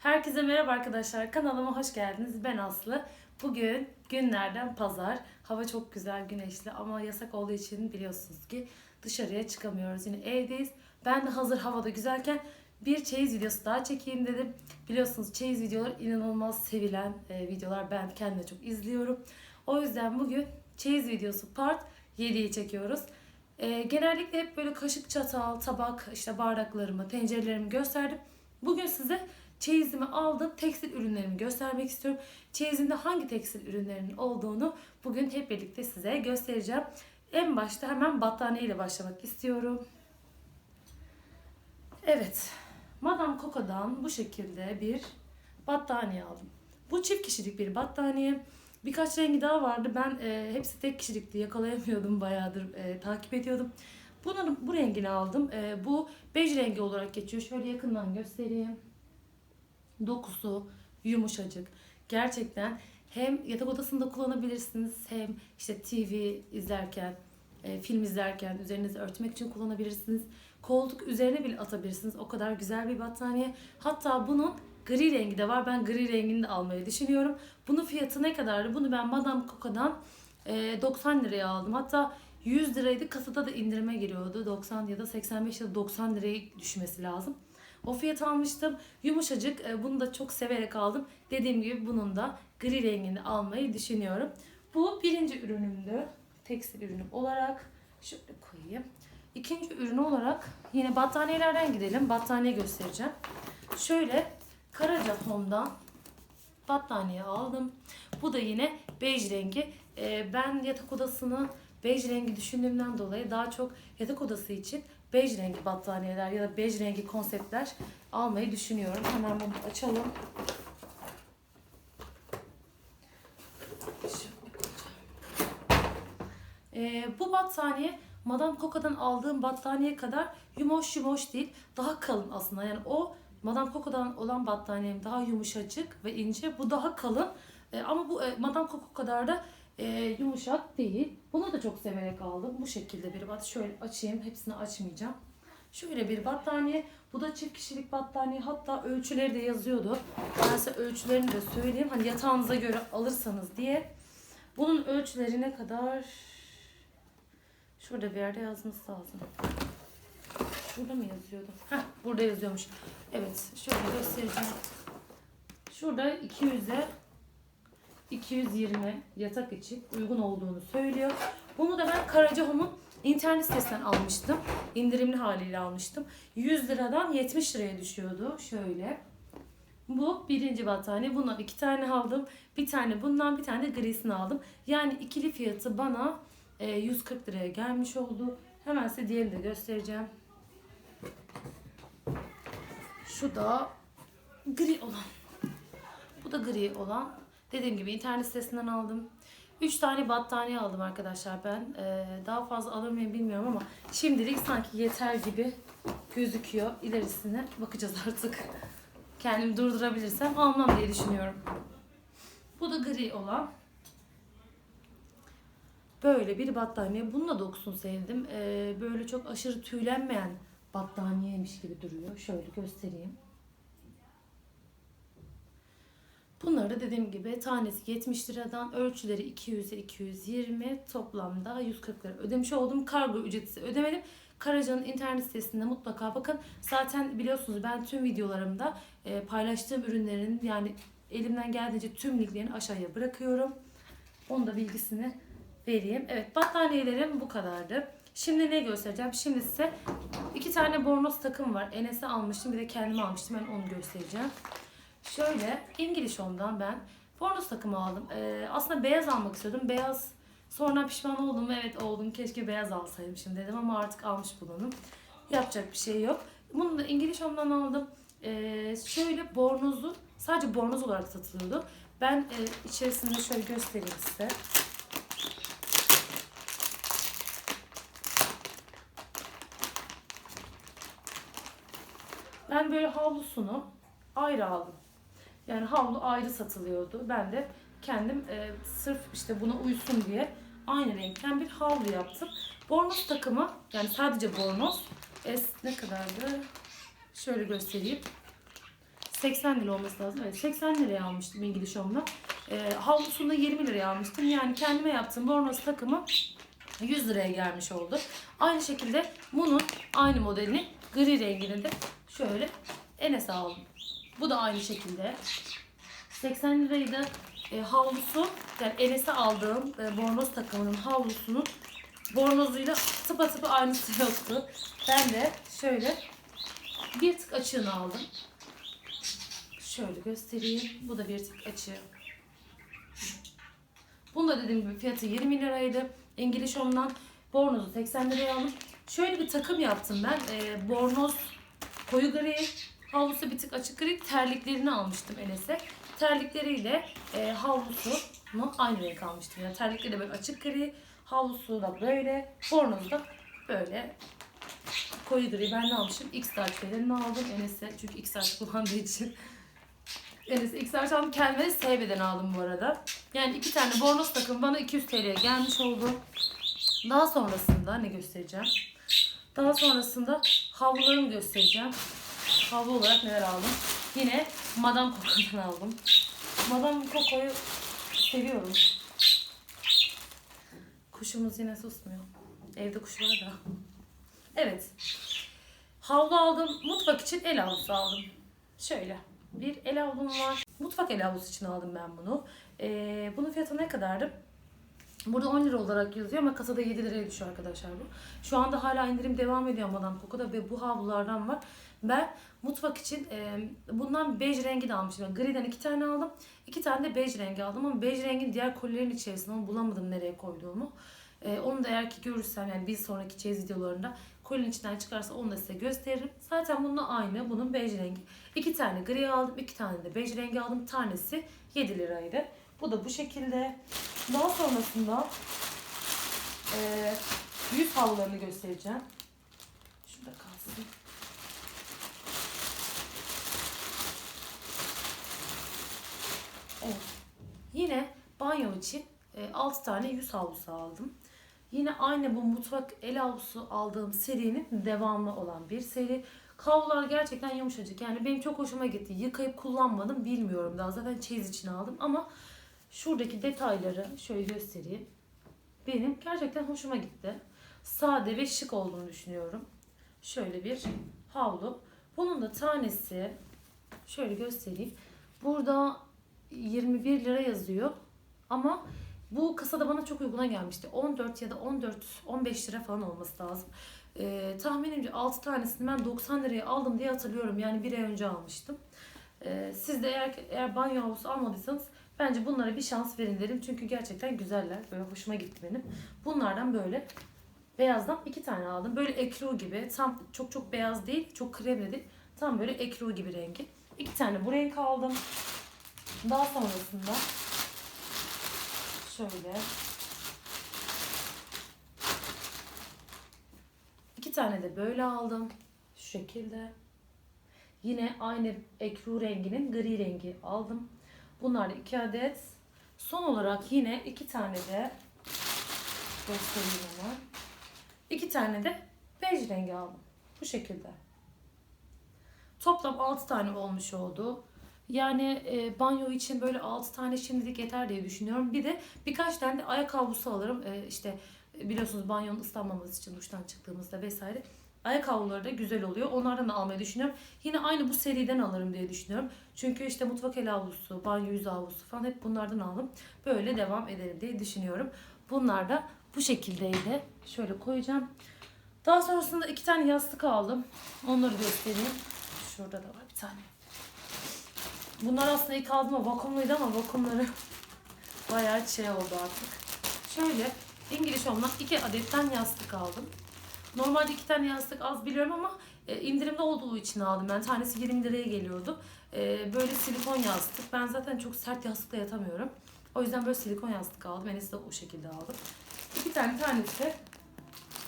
Herkese merhaba arkadaşlar. Kanalıma hoş geldiniz. Ben Aslı. Bugün günlerden pazar. Hava çok güzel, güneşli ama yasak olduğu için biliyorsunuz ki dışarıya çıkamıyoruz. Yine evdeyiz. Ben de hazır havada güzelken bir çeyiz videosu daha çekeyim dedim. Biliyorsunuz çeyiz videoları inanılmaz sevilen e, videolar. Ben kendime çok izliyorum. O yüzden bugün çeyiz videosu part 7'yi çekiyoruz. E, genellikle hep böyle kaşık, çatal, tabak, işte bardaklarımı, tencerelerimi gösterdim. Bugün size çeyizimi aldığım tekstil ürünlerimi göstermek istiyorum. Çeyizimde hangi tekstil ürünlerinin olduğunu bugün hep birlikte size göstereceğim. En başta hemen battaniye ile başlamak istiyorum. Evet, Madame Coco'dan bu şekilde bir battaniye aldım. Bu çift kişilik bir battaniye. Birkaç rengi daha vardı. Ben e, hepsi tek kişilikti. Yakalayamıyordum bayağıdır e, takip ediyordum. Bunun bu rengini aldım. E, bu bej rengi olarak geçiyor. Şöyle yakından göstereyim. Dokusu yumuşacık. Gerçekten hem yatak odasında kullanabilirsiniz hem işte TV izlerken, e, film izlerken üzerinizi örtmek için kullanabilirsiniz. Koltuk üzerine bile atabilirsiniz. O kadar güzel bir battaniye. Hatta bunun gri rengi de var. Ben gri rengini de almayı düşünüyorum. Bunun fiyatı ne kadardı? Bunu ben Madame Coco'dan e, 90 liraya aldım. Hatta 100 liraydı. Kasada da indirime giriyordu. 90 ya da 85 ya da 90 liraya düşmesi lazım. O fiyat almıştım. Yumuşacık. e, Bunu da çok severek aldım. Dediğim gibi bunun da gri rengini almayı düşünüyorum. Bu birinci ürünümdü. Tekstil ürünüm olarak. Şöyle koyayım. İkinci ürün olarak yine battaniyelerden gidelim. Battaniye göstereceğim. Şöyle Karaca Home'dan battaniye aldım. Bu da yine bej rengi. Ee, ben yatak odasını bej rengi düşündüğümden dolayı daha çok yatak odası için bej rengi battaniyeler ya da bej rengi konseptler almayı düşünüyorum. Hemen bunu açalım. Ee, bu battaniye Madame Coco'dan aldığım battaniye kadar yumoş yumoş değil. Daha kalın aslında. Yani o Madame Coco'dan olan battaniyem daha yumuşacık ve ince. Bu daha kalın. Ee, ama bu e, Madame Coco kadar da e, yumuşak değil. Bunu da çok severek aldım. Bu şekilde bir bat. Şöyle açayım. Hepsini açmayacağım. Şöyle bir battaniye. Bu da çift kişilik battaniye. Hatta ölçüleri de yazıyordu. Ben size ölçülerini de söyleyeyim. Hani yatağınıza göre alırsanız diye. Bunun ölçüleri ne kadar? Şurada bir yerde yazması lazım. Şurada mı yazıyordu? Heh, burada yazıyormuş. Evet, şöyle göstereceğim. Şurada 200'e 220 yatak için uygun olduğunu söylüyor. Bunu da ben Karaca Home'un internet sitesinden almıştım. İndirimli haliyle almıştım. 100 liradan 70 liraya düşüyordu. Şöyle. Bu birinci battaniye. Bundan iki tane aldım. Bir tane bundan bir tane de grisini aldım. Yani ikili fiyatı bana e, 140 liraya gelmiş oldu. Hemen size diğerini de göstereceğim. Şu da gri olan. Bu da gri olan. Dediğim gibi internet sitesinden aldım. 3 tane battaniye aldım arkadaşlar ben. Ee, daha fazla alır mıyım bilmiyorum ama şimdilik sanki yeter gibi gözüküyor. İlerisine bakacağız artık. Kendimi durdurabilirsem almam diye düşünüyorum. Bu da gri olan. Böyle bir battaniye. Bunun da dokusunu sevdim. Ee, böyle çok aşırı tüylenmeyen battaniyeymiş gibi duruyor. Şöyle göstereyim. Bunları dediğim gibi tanesi 70 liradan ölçüleri 200'e 220 toplamda 140 lira ödemiş oldum. Kargo ücreti ödemedim. Karaca'nın internet sitesinde mutlaka bakın. Zaten biliyorsunuz ben tüm videolarımda e, paylaştığım ürünlerin yani elimden geldiğince tüm linklerini aşağıya bırakıyorum. Onun da bilgisini vereyim. Evet battaniyelerim bu kadardı. Şimdi ne göstereceğim? Şimdi size iki tane bornoz takım var. Enes'e almıştım bir de kendime almıştım. Ben onu göstereceğim. Şöyle İngiliz Home'dan ben bornoz takımı aldım. Ee, aslında beyaz almak istiyordum. Beyaz sonra pişman oldum. Evet oldum. Keşke beyaz alsaymışım dedim ama artık almış bulundum. Yapacak bir şey yok. Bunu da İngiliz Home'dan aldım. Ee, şöyle bornozu sadece bornoz olarak satılıyordu. Ben e, içerisinde şöyle göstereyim size. Ben böyle havlusunu ayrı aldım. Yani havlu ayrı satılıyordu. Ben de kendim e, sırf işte buna uysun diye aynı renkten bir havlu yaptım. Bornoz takımı yani sadece bornoz es ne kadardı? Şöyle göstereyim. 80 lira olması lazım. Evet 80 liraya almıştım İngiliz Home'dan. Ee, havlusunu da 20 liraya almıştım. Yani kendime yaptığım bornoz takımı 100 liraya gelmiş oldu. Aynı şekilde bunun aynı modelini gri rengini de şöyle Enes'e aldım. Bu da aynı şekilde. 80 liraydı. E, havlusu yani Enes'e aldığım e, bornoz takımının havlusunun bornozuyla tıpatıp aynısı yoktu. Ben de şöyle bir tık açığını aldım. Şöyle göstereyim. Bu da bir tık açığı. Bunu da dediğim gibi fiyatı 20 liraydı. İngiliz Home'dan bornozu 80 liraya aldım. Şöyle bir takım yaptım ben. Ee, bornoz koyu gri, havlusu bir tık açık gri. Terliklerini almıştım Enes'e. Terlikleriyle e, havlusunu aynı renk almıştım. Yani terlikleri de böyle açık gri, havlusu da böyle, bornozu da böyle koyu gri. Ben ne almışım? X-Large'lerini aldım Enes'e. Çünkü X-Large kullandığı için. Enes'e X-Large aldım. Kendime sevmeden aldım bu arada. Yani iki tane bornoz takım bana 200 TL'ye gelmiş oldu. Daha sonrasında ne göstereceğim? Daha sonrasında havlularımı göstereceğim. Havlu olarak neler aldım? Yine Madame Coco'dan aldım. Madame Coco'yu seviyorum. Kuşumuz yine susmuyor. Evde kuş var da. Evet. Havlu aldım. Mutfak için el havlusu aldım. Şöyle. Bir el havlum var. Mutfak el havlusu için aldım ben bunu. Ee, bunun fiyatı ne kadardı? Burada 10 lira olarak yazıyor ama kasada 7 liraya düşüyor arkadaşlar bu. Şu anda hala indirim devam ediyor Madame Coco'da ve bu havlulardan var. Ben mutfak için e, bundan bej rengi de almıştım. Yani griden iki tane aldım. iki tane de bej rengi aldım ama bej rengin diğer kolilerin içerisinde onu bulamadım nereye koyduğumu. E, onu da eğer ki görürsem yani bir sonraki çeyiz videolarında kolinin içinden çıkarsa onu da size gösteririm. Zaten bununla aynı. Bunun bej rengi. İki tane gri aldım. iki tane de bej rengi aldım. Tanesi 7 liraydı. Bu da bu şekilde. Daha sonrasında e, yüz havlularını göstereceğim. Şurada kalsın. Evet. Yine banyo için 6 tane yüz havlusu aldım. Yine aynı bu mutfak el havlusu aldığım serinin devamı olan bir seri. Havlular gerçekten yumuşacık. Yani benim çok hoşuma gitti. Yıkayıp kullanmadım bilmiyorum daha. Zaten çeyiz için aldım ama şuradaki detayları şöyle göstereyim. Benim gerçekten hoşuma gitti. Sade ve şık olduğunu düşünüyorum. Şöyle bir havlu. Bunun da tanesi şöyle göstereyim. Burada 21 lira yazıyor. Ama bu kasada bana çok uyguna gelmişti. 14 ya da 14 15 lira falan olması lazım. Ee, tahminimce 6 tanesini ben 90 liraya aldım diye hatırlıyorum. Yani bir ay önce almıştım. Ee, siz de eğer eğer banyo havlusu almadıysanız bence bunlara bir şans verin derim. Çünkü gerçekten güzeller. Böyle hoşuma gitti benim. Bunlardan böyle beyazdan iki tane aldım. Böyle ekru gibi. Tam çok çok beyaz değil, çok kremli değil. Tam böyle ekru gibi rengi. İki tane bu renk aldım. Daha sonrasında şöyle iki tane de böyle aldım. Şu şekilde. Yine aynı ekru renginin gri rengi aldım. Bunlar da iki adet. Son olarak yine iki tane de göstereyim hemen. İki tane de bej rengi aldım. Bu şekilde. Toplam 6 tane olmuş oldu. Yani e, banyo için böyle 6 tane şimdilik yeter diye düşünüyorum. Bir de birkaç tane de ayak havlusu alırım. E, işte biliyorsunuz banyonun ıslanmaması için duştan çıktığımızda vesaire. Ayak havluları da güzel oluyor. Onlardan da almayı düşünüyorum. Yine aynı bu seriden alırım diye düşünüyorum. Çünkü işte mutfak el havlusu, banyo yüz havlusu falan hep bunlardan aldım. Böyle devam ederim diye düşünüyorum. Bunlar da bu şekildeydi. Şöyle koyacağım. Daha sonrasında iki tane yastık aldım. Onları göstereyim. Şurada da var bir tane. Bunlar aslında ilk aldığımda vakumluydu ama vakumları bayağı şey oldu artık. Şöyle İngiliz Home'dan iki adetten yastık aldım. Normalde iki tane yastık az biliyorum ama e, indirimde olduğu için aldım. Ben tanesi 20 liraya geliyordu. E, böyle silikon yastık. Ben zaten çok sert yastıkla yatamıyorum. O yüzden böyle silikon yastık aldım. Enes'i de o şekilde aldım. İki tane tanesi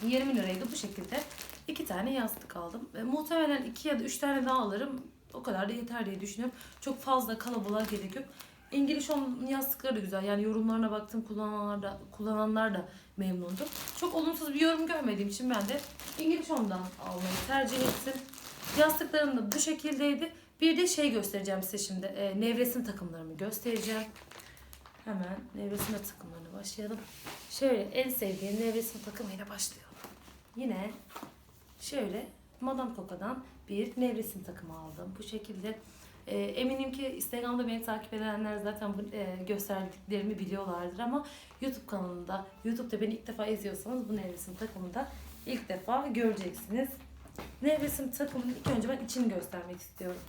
20 liraydı bu şekilde. iki tane yastık aldım. E, muhtemelen iki ya da üç tane daha alırım. O kadar da yeter diye düşünüyorum. Çok fazla kalabalığa gerek yok. İngiliz Home yastıkları da güzel. Yani yorumlarına baktım kullananlar da, kullananlar da memnundu. Çok olumsuz bir yorum görmediğim için ben de İngiliz Home'dan almayı tercih ettim. Yastıklarım da bu şekildeydi. Bir de şey göstereceğim size şimdi. E, nevresim takımlarımı göstereceğim. Hemen nevresim takımlarına başlayalım. Şöyle en sevdiğim nevresim takımıyla başlayalım. Yine şöyle Madame Coca'dan bir nevresim takımı aldım. Bu şekilde e, eminim ki Instagram'da beni takip edenler zaten bu e, gösterdiklerimi biliyorlardır ama YouTube kanalında, YouTube'da beni ilk defa izliyorsanız bu nevresim takımını da ilk defa göreceksiniz. Nevresim takımının ilk önce ben içini göstermek istiyorum.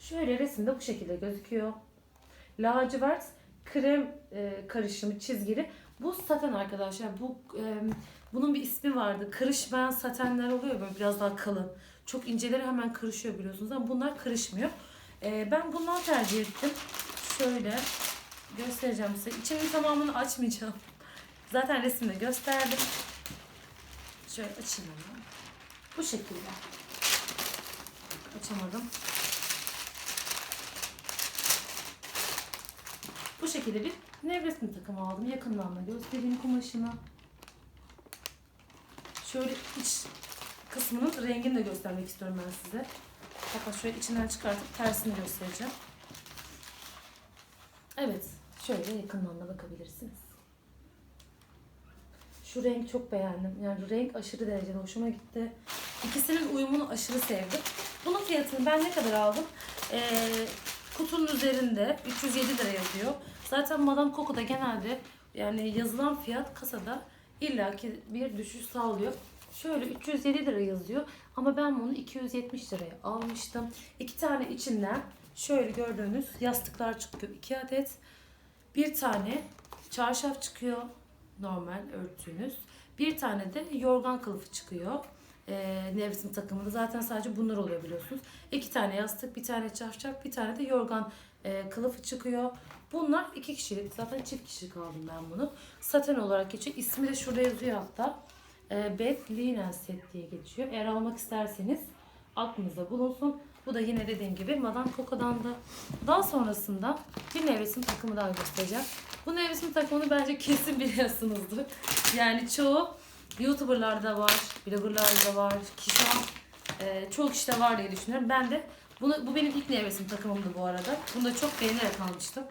Şöyle resimde bu şekilde gözüküyor. Lacivert krem e, karışımı çizgili. Bu saten arkadaşlar. Bu e, bunun bir ismi vardı. Kırışmayan satenler oluyor böyle biraz daha kalın. Çok inceleri hemen kırışıyor biliyorsunuz ama bunlar kırışmıyor. E, ben bundan tercih ettim. Şöyle göstereceğim size. İçeriği tamamını açmayacağım. Zaten resimde gösterdim. Şöyle açayım hemen. Bu şekilde. Açamadım. Bu şekilde bir nevresim takımı aldım. Yakından da göstereyim kumaşını. Şöyle iç kısmının rengini de göstermek istiyorum ben size. Hatta şöyle içinden çıkartıp tersini göstereceğim. Evet. Şöyle yakından da bakabilirsiniz. Şu renk çok beğendim. Yani renk aşırı derecede hoşuma gitti. İkisinin uyumunu aşırı sevdim. Bunun fiyatını ben ne kadar aldım? Ee, kutunun üzerinde 307 lira yazıyor. Zaten Madame Coco'da genelde yani yazılan fiyat kasada illaki bir düşüş sağlıyor. Şöyle 307 lira yazıyor ama ben bunu 270 liraya almıştım. İki tane içinden şöyle gördüğünüz yastıklar çıkıyor. 2 adet. Bir tane çarşaf çıkıyor. Normal örtünüz. Bir tane de yorgan kılıfı çıkıyor. Ee, nevresim takımında zaten sadece bunlar oluyor biliyorsunuz. İki tane yastık, bir tane çarşaf, bir tane de yorgan e, kılıfı çıkıyor. Bunlar iki kişilik. Zaten çift kişilik aldım ben bunu. Saten olarak geçiyor. İsmi de şurada yazıyor hatta. E, Beth Linen Set diye geçiyor. Eğer almak isterseniz aklınızda bulunsun. Bu da yine dediğim gibi Madame Coco'dan da. Daha sonrasında bir nevresim takımı daha göstereceğim. Bu nevresim takımını bence kesin biliyorsunuzdur. Yani çoğu YouTuber'larda var, blogger'larda var, kişi e, çoğu kişide var diye düşünüyorum. Ben de bunu, bu benim ilk nevresim takımımdı bu arada. Bunu da çok beğenerek almıştım.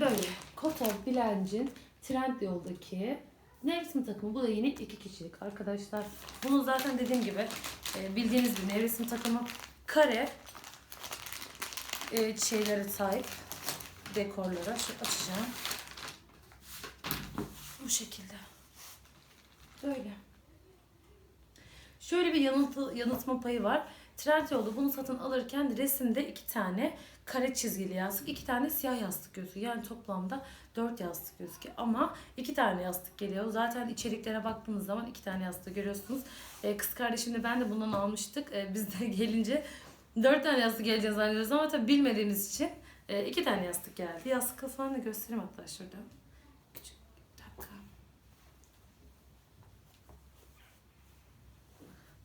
Böyle Koto Bilencin Trendyol'daki nevresim takımı. Bu da yine iki kişilik arkadaşlar. Bunu zaten dediğim gibi e, bildiğiniz bir nevresim takımı. Kare e, şeylere sahip dekorlara. Şu açacağım. Bu şekilde. Böyle. Şöyle bir yanıltı, yanıltma payı var. Trendyol'da bunu satın alırken resimde iki tane kare çizgili yastık, iki tane siyah yastık gözüküyor. Yani toplamda dört yastık gözüküyor. Ama iki tane yastık geliyor. Zaten içeriklere baktığınız zaman iki tane yastık görüyorsunuz. Ee, kız kardeşimle ben de bundan almıştık. Ee, biz de gelince dört tane yastık geleceğini zannediyoruz ama tabii bilmediğimiz için e, iki tane yastık geldi. Yastık falan da göstereyim hatta şurada. Küçük bir.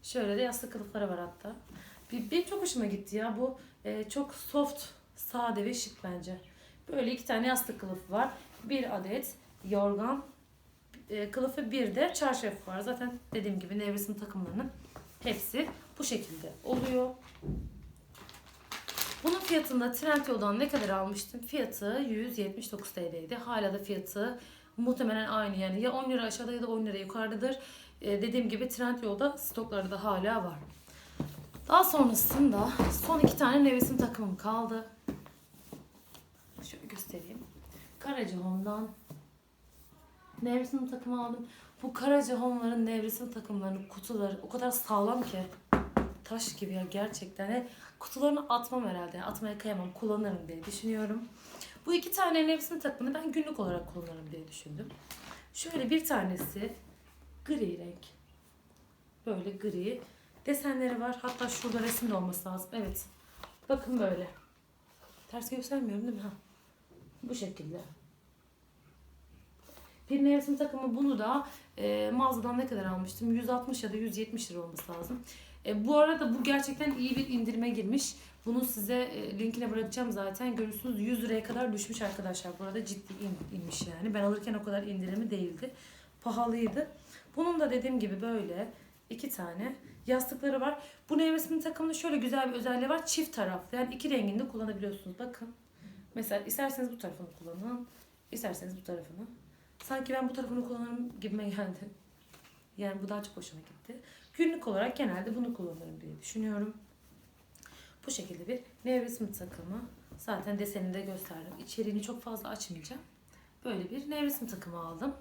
Şöyle de yastık kılıfları var hatta. Bir, benim çok hoşuma gitti ya. Bu e, çok soft, sade ve şık bence. Böyle iki tane yastık kılıfı var. Bir adet yorgan e, kılıfı bir de çarşaf var. Zaten dediğim gibi nevresim takımlarının hepsi bu şekilde oluyor. Bunun fiyatında Trendyol'dan ne kadar almıştım? Fiyatı 179 TL'ydi. Hala da fiyatı muhtemelen aynı yani ya 10 lira aşağıda ya da 10 lira yukarıdadır. Ee, dediğim gibi Trendyol'da stokları da hala var. Daha sonrasında son iki tane nevresim takımım kaldı. Şöyle göstereyim. Karaca nevresim takımı aldım. Bu Karaca Home'ların nevresim takımlarının kutuları o kadar sağlam ki taş gibi ya gerçekten. Yani kutularını atmam herhalde. Yani atmaya kıyamam. Kullanırım diye düşünüyorum. Bu iki tane nevresim takımını ben günlük olarak kullanırım diye düşündüm. Şöyle bir tanesi gri renk. Böyle gri. Desenleri var. Hatta şurada resim de olması lazım. Evet. Bakın böyle. Ters göstermiyorum değil mi? Ha. Bu şekilde. Bir nevresim takımı bunu da e, mağazadan ne kadar almıştım? 160 ya da 170 lira olması lazım. E, bu arada bu gerçekten iyi bir indirime girmiş. Bunu size e, linkine bırakacağım zaten. Görürsünüz 100 liraya kadar düşmüş arkadaşlar. Burada ciddi in, inmiş yani. Ben alırken o kadar indirimi değildi. Pahalıydı. Bunun da dediğim gibi böyle iki tane yastıkları var. Bu nevresim takımının şöyle güzel bir özelliği var. Çift taraflı. Yani iki renginde kullanabiliyorsunuz. Bakın. Mesela isterseniz bu tarafını kullanın. isterseniz bu tarafını. Sanki ben bu tarafını kullanırım gibime geldi. Yani bu daha çok hoşuma gitti. Günlük olarak genelde bunu kullanırım diye düşünüyorum. Bu şekilde bir nevresim takımı. Zaten desenini de gösterdim. İçeriğini çok fazla açmayacağım. Böyle bir nevresim takımı aldım.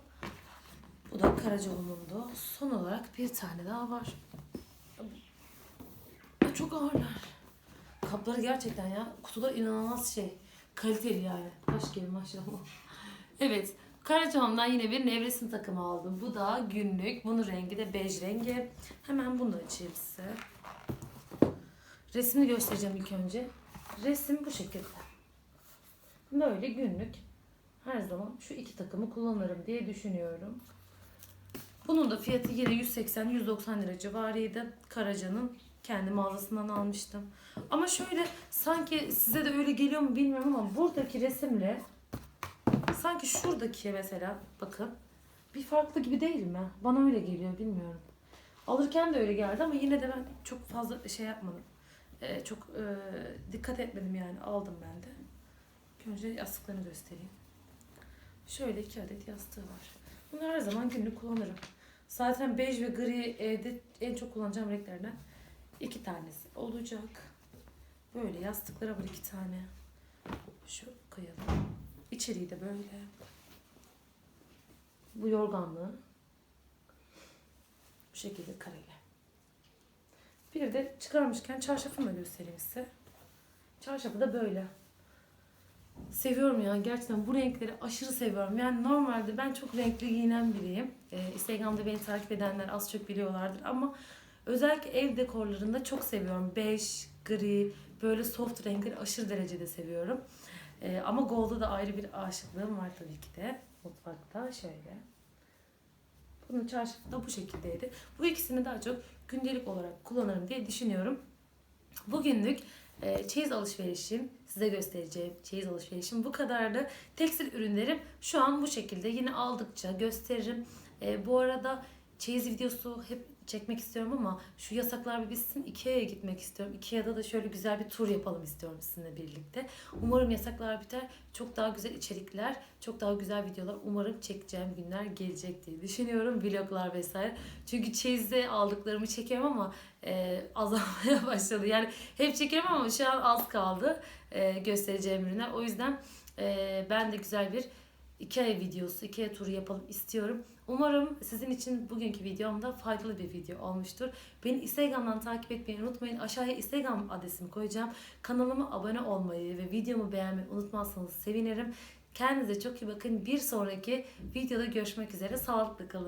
Bu da Karacaoğlu'ndu. Son olarak bir tane daha var. Çok ağırlar. Kapları gerçekten ya. Kutular inanılmaz şey. Kaliteli yani. Taş gibi maşallah. Evet. Karacaoğlu'ndan yine bir nevresim takımı aldım. Bu da günlük. Bunun rengi de bej rengi. Hemen bunu da açayım size. Resmini göstereceğim ilk önce. Resim bu şekilde. Böyle günlük her zaman şu iki takımı kullanırım diye düşünüyorum. Bunun da fiyatı yine 180-190 lira civarıydı. Karaca'nın kendi mağazasından almıştım. Ama şöyle sanki size de öyle geliyor mu bilmiyorum ama buradaki resimle sanki şuradaki mesela bakın bir farklı gibi değil mi? Bana öyle geliyor bilmiyorum. Alırken de öyle geldi ama yine de ben çok fazla şey yapmadım. Ee, çok e, dikkat etmedim yani aldım ben de. Önce yastıklarını göstereyim. Şöyle iki adet yastığı var. Bunları her zaman günlük kullanırım. Zaten bej ve gri evde en çok kullanacağım renklerden iki tanesi olacak. Böyle yastıkları var iki tane. Şu koyalım. İçeriği de böyle. Bu yorganlığı. Bu şekilde kareli. Bir de çıkarmışken çarşafımı göstereyim size. Çarşafı da böyle. Seviyorum ya gerçekten bu renkleri aşırı seviyorum. Yani normalde ben çok renkli giyinen biriyim. Ee, Instagram'da beni takip edenler az çok biliyorlardır ama özellikle ev dekorlarında çok seviyorum. Bej, gri, böyle soft renkleri aşırı derecede seviyorum. Ee, ama gold'a da ayrı bir aşıklığım var tabii ki de. Mutfakta şöyle. Bunun çarşafı da bu şekildeydi. Bu ikisini daha çok gündelik olarak kullanırım diye düşünüyorum. Bugünlük e, çeyiz alışverişim, size göstereceğim çeyiz alışverişim bu kadardı. Tekstil ürünlerim şu an bu şekilde yine aldıkça gösteririm. E, bu arada çeyiz videosu hep çekmek istiyorum ama şu yasaklar bir bitsin Ikea'ya gitmek istiyorum. Ikea'da da şöyle güzel bir tur yapalım istiyorum sizinle birlikte. Umarım yasaklar biter. Çok daha güzel içerikler, çok daha güzel videolar umarım çekeceğim günler gelecek diye düşünüyorum. Vloglar vesaire. Çünkü çeyizde aldıklarımı çekiyorum ama e, azalmaya başladı. Yani hep çekiyorum ama şu an az kaldı e, göstereceğim ürünler. O yüzden e, ben de güzel bir Ikea videosu, Ikea turu yapalım istiyorum. Umarım sizin için bugünkü videomda faydalı bir video olmuştur. Beni Instagram'dan takip etmeyi unutmayın. Aşağıya Instagram adresimi koyacağım. Kanalıma abone olmayı ve videomu beğenmeyi unutmazsanız sevinirim. Kendinize çok iyi bakın. Bir sonraki videoda görüşmek üzere. Sağlıklı kalın.